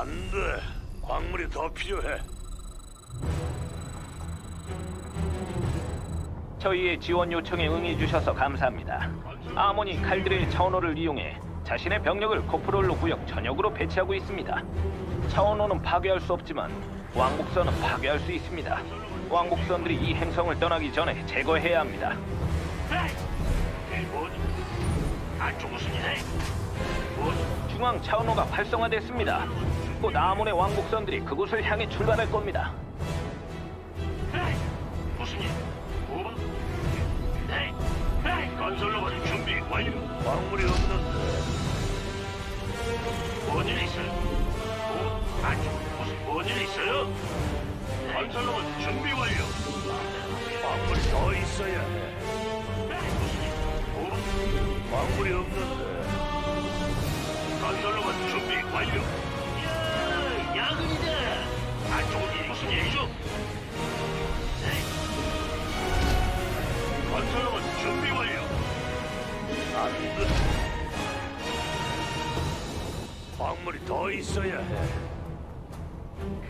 안 돼. 광물이 더 필요해. 저희의 지원 요청에 응해주셔서 감사합니다. 아모니 칼들의 차원호를 이용해 자신의 병력을 코프롤로 구역 전역으로 배치하고 있습니다. 차원호는 파괴할 수 없지만 왕복선은 파괴할 수 있습니다. 왕복선들이 이 행성을 떠나기 전에 제거해야 합니다. 중앙 차원호가 활성화됐습니다. 곧 아몬의 왕복선들이 그곳을 향해 출발할 겁니다. 에이, 무슨 일? 뭐봐? 에이, 에이, 건설로봇 준비 완료. 광물이 없는 있어야 해.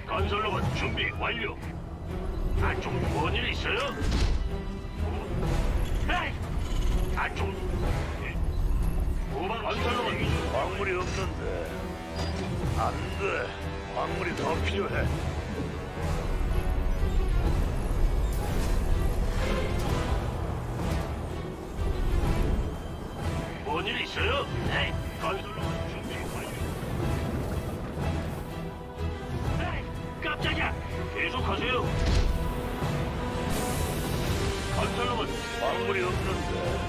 건설로봇 준비 완료. 안 좋은 뭔일 있어요? 에이! 안 좋은. 오만 건설로봇 광물이 없는데. 안 돼. 광물이 더 필요해. 뭔일 있어요? 네. 건 건설로만 광물이 없는데.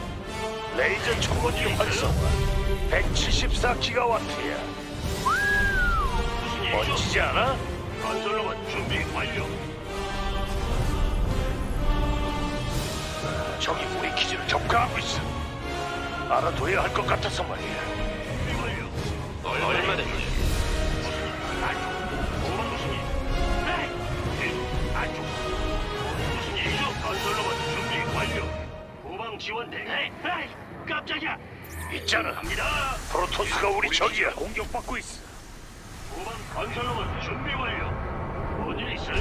레이저 초보지 활성화. 174기가와트야. 무슨 일이죠? 멋지지 않아? 건설로만 준비 완료. 저기 우리 기지를 접근하고 있어. 알아둬야 할 것 같아서 말이야. 얼마 됐지? 지원대. 에이, 깜짝이야. 있잖아. 갑니다. 프로토스가 우리 적이야. 공격받고 있어. 후방 건설로봇 준비 완료. 뭔일 있어요?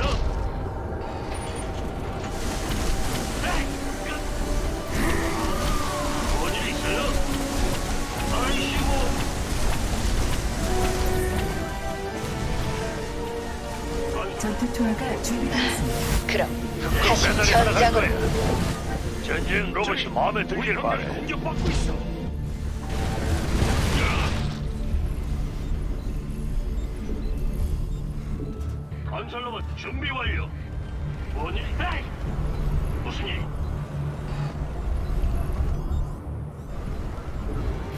에이, 깜- 뭔일 있어요? 아이씨고. 전투 투하가 준비되었습니다. 그럼 다시 전장으로 전쟁 로봇이 마음에 들길 바래. 공격받고 있어. 건설 로봇 준비 완료. 뭔일? 에이! 무슨 일?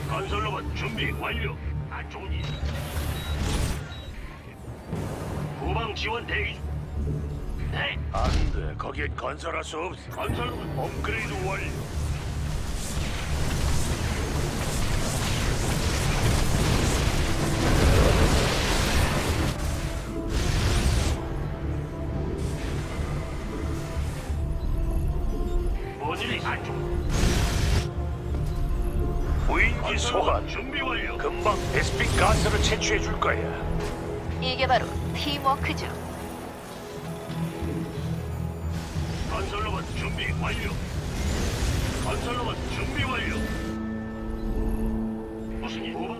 건설 로봇 준비 완료. 안 좋은 일. 후방 지원 대기. 중. 네. 안 돼. 거기에 건설할 수 없어. 건설 업그레이드 완료. 안 좋아. 무인기 소환 준비 완료. 금방 베스핀 가스를 채취해 줄 거야. 이게 바로 팀워크죠. 준비 완료. 건설로봇 준비 완료. 무슨 일? 뭐?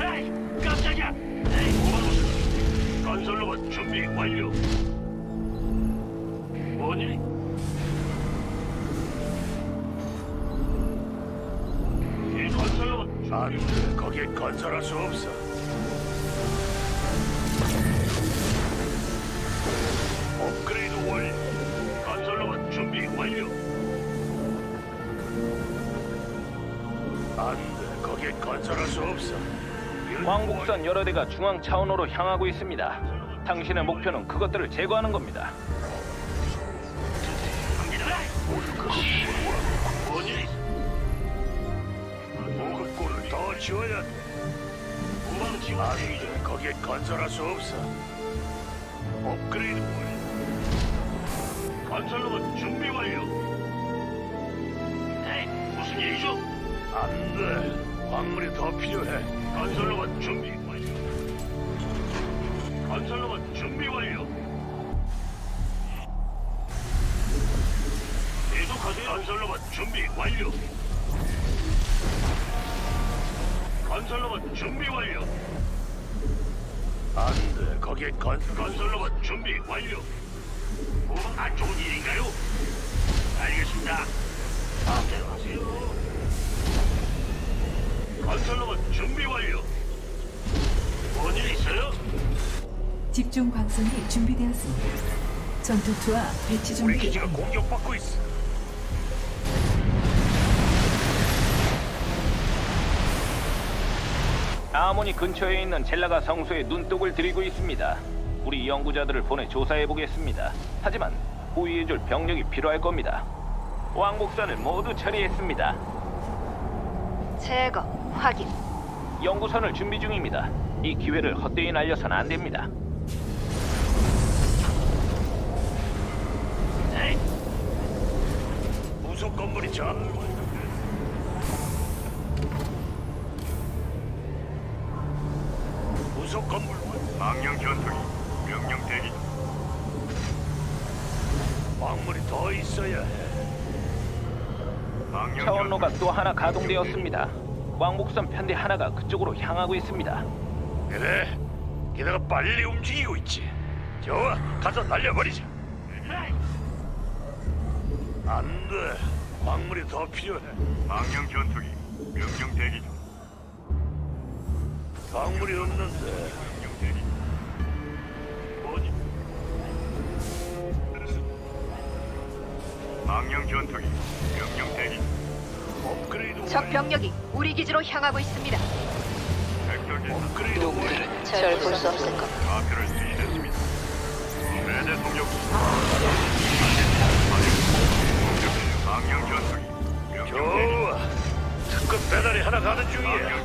에이, 깜짝이야. 에이, 뭐가 무슨 일? 건설로봇 준비 완료. 뭔 일? 이 건설로봇 안 돼. 거기에 건설할 수 없어. 건설할 수 없어. 왕복선 여러 대가 중앙 차원호로 향하고 있습니다. 당신의 목표는 그것들을 제거하는 겁니다. 뭔일이 보급고를 더 지어야 돼. 안 돼. 거기에 건설할 수 없어. 업그레이드 완료. 건설로봇 준비 완료. 네, 무슨 일이죠? 안 돼. 광물이 더 필요해. 건설로봇 준비 완료. 건설로봇 준비 완료. 계속하세요. 건설로봇 준비 완료. 건설로봇 준비 완료. 안돼 거기에 건 건설로봇 준비 완료. 뭐가 안 좋은 일인가요? 알겠습니다. 건설로봇 준비 완료. 뭔일 있어요? 집중 광선이 준비되었습니다. 전투투와 배치 우리 준비 기지가. 공격받고 있어. 아모니 근처에 있는 젤라가 성소에 눈독을 들이고 있습니다. 우리 연구자들을 보내 조사해 보겠습니다. 하지만 호위해줄 병력이 필요할 겁니다. 왕복선을 모두 처리했습니다. 제거 확인. 연구선을 준비 중입니다. 이 기회를 헛되이 날려선 안 됩니다. 네. 부속 건물이 전. 부속 건물 망령 전투기 명령 대기. 광물이 더 있어야 해. 망령 차원로가 또 하나 가동되었습니다. 왕복선 편대 하나가 그쪽으로 향하고 있습니다. 그래, 게다가 빨리 움직이고 있지. 좋아, 가서 날려버리자. 안 돼, 광물이 더 필요해. 망령 전투기, 명령 대기 중. 광물이 없는데. 명령 대기. 뭐지? 망령 전투기, 명령 대기. 업그레이드 적 병력이 우리 기지로 향하고 있습니다. 놈들은 절볼수 없을 겁니다. 좌표를 수신했습니다. 최대 속력. 망령 전투기. 좋아. 특급 배달이 하나 가는 중이야.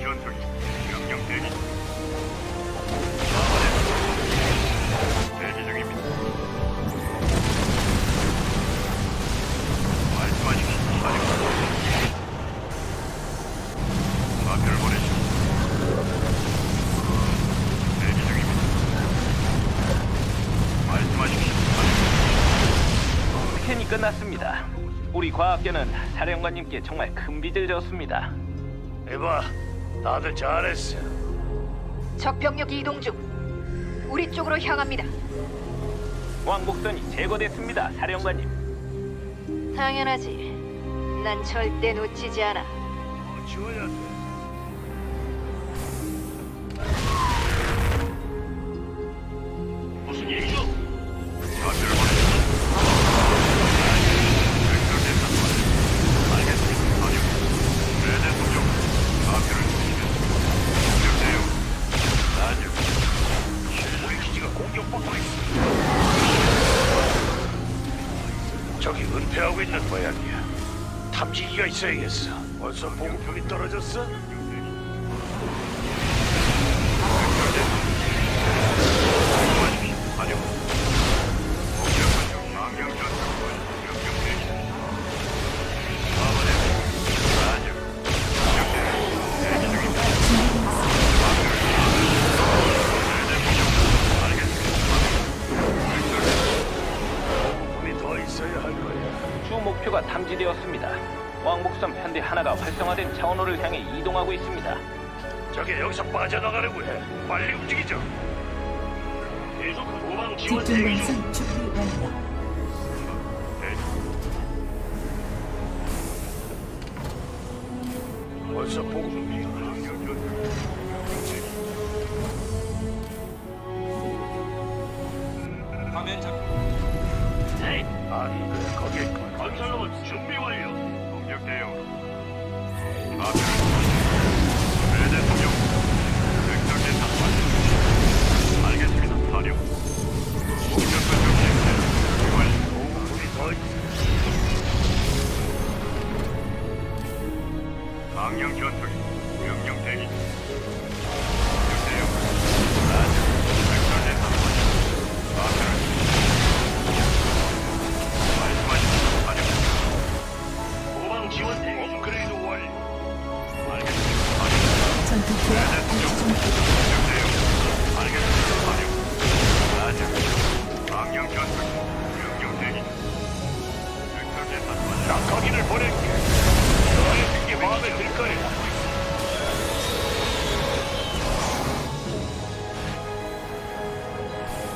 학계는 사령관님께 정말 큰 빚을 졌습니다. 에바, 다들 잘했어. 적 병력 이동 중. 우리 쪽으로 향합니다. 왕복선이 제거됐습니다, 사령관님. 당연하지. 난 절대 놓치지 않아. 어, 지워야 돼. 무 있는 모양이야. 탐지기가 있어야겠어. 벌써 보급품이 떨어졌어? 목표가 탐지되었습니다. 왕복선 편대 하나가 활성화된 차원호를 향해 이동하고 있습니다. 저게 여기서 빠져나가려고 해. 빨리 움직이죠. 계속 도망 지원 집중 대기 중. 광선 준비 완료. 벌써 보고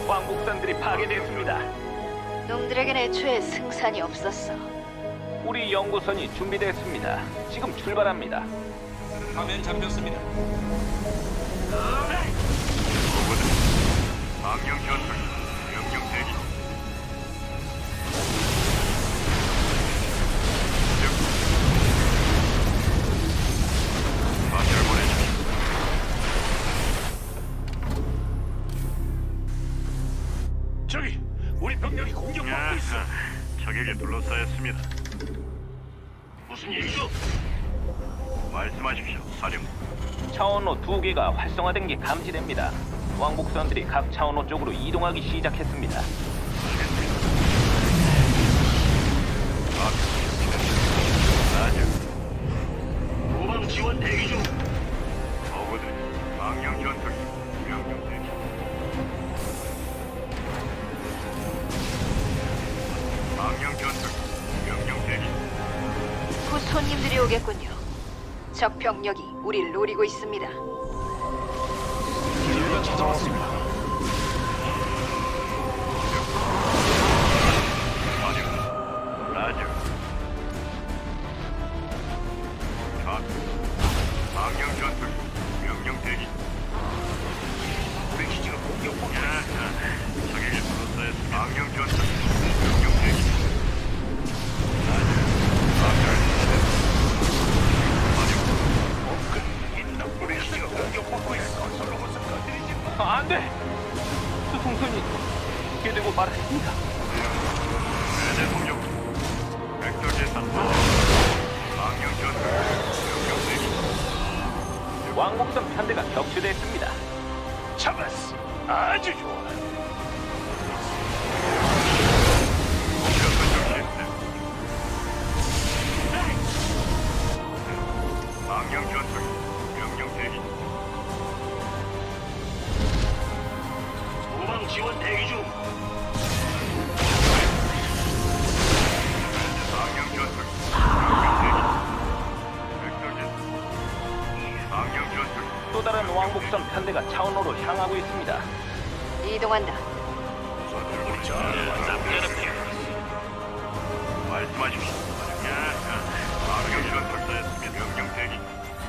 왕국단들이 파괴됐습니다. 놈들에겐 애초에 승산이 없었어. 우리 연구선이 준비됐습니다. 지금 출발합니다. 화면 잡혔습니다. 로봇은 망령 전투 포기가 활성화된 게 감지됩니다. 왕복선들이 각 차원호 쪽으로 이동하기 시작했습니다. 손님들이 오겠군요. 적 병력이 우릴 노리고 있습니다. 찾아왔습니다.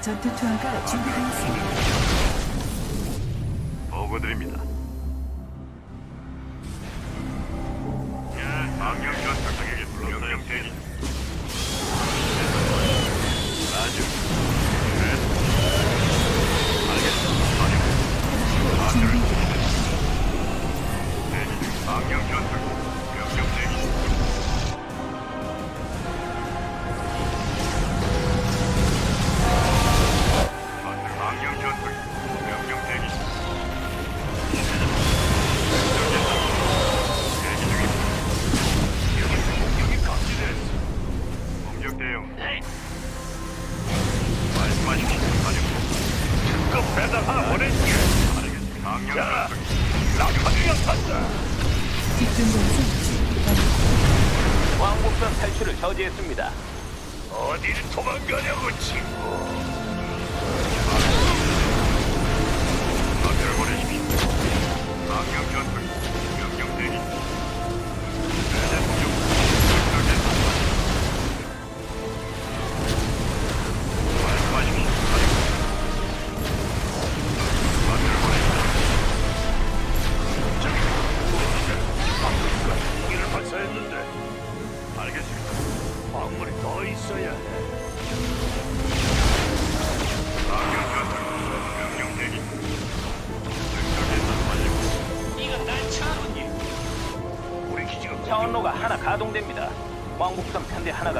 전투 투어가 준비되어 있습니다. 보고 드립니다. 명령 전투기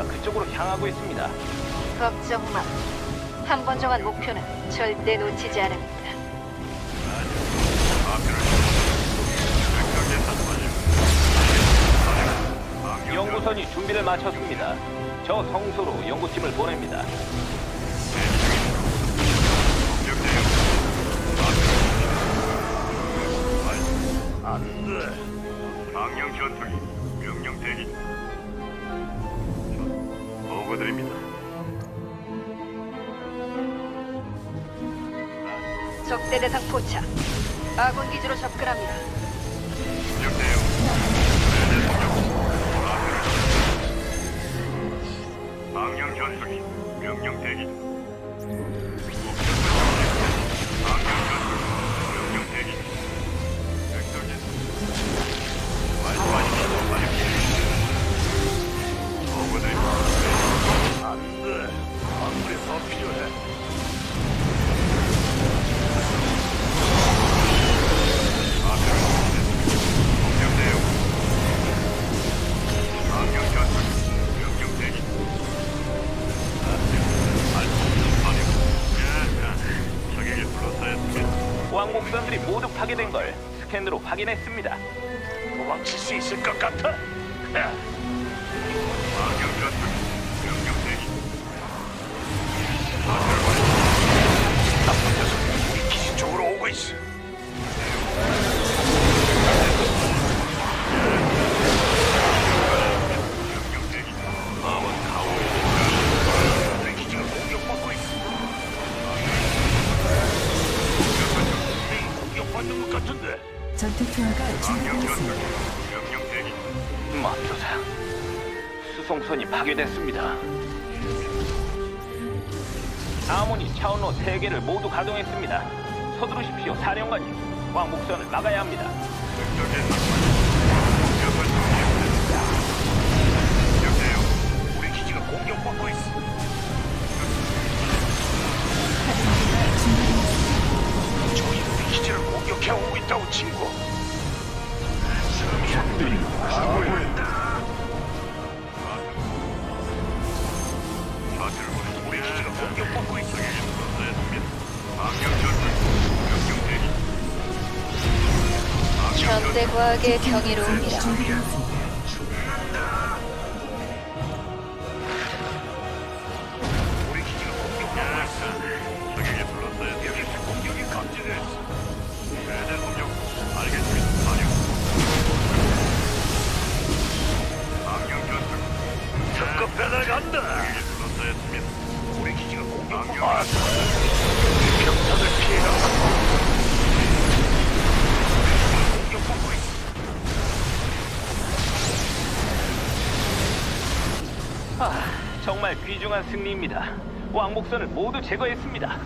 그쪽으로 향하고 있습니다. 걱정 마. 한 번 정한 목표는 절대 놓치지 않습니다. 연구선이 준비를 마쳤습니다. 저 성소로 연구팀을 보냅니다. 안 돼. 방영 전투기 드립니다. 적대 대상 포착. 아군 기지로 접근합니다. 역대요. 망령 현수기 명령 대기. 더 필요해? 왕복선들이 모두 파괴된 걸 스캔으로 확인했습니다. 진화가 준비됐습니다. 명령 대기. 마교사, 수송선이 파괴됐습니다. 아몬이 차원로 세 개를 모두 가동했습니다. 서두르십시오, 사령관님. 왕복선을 막아야 합니다. 여보세요, 우리 기지가 공격받고 있습니다. 과학의 경이로움이라. 소중한 승리입니다. 왕복선을 모두 제거했습니다.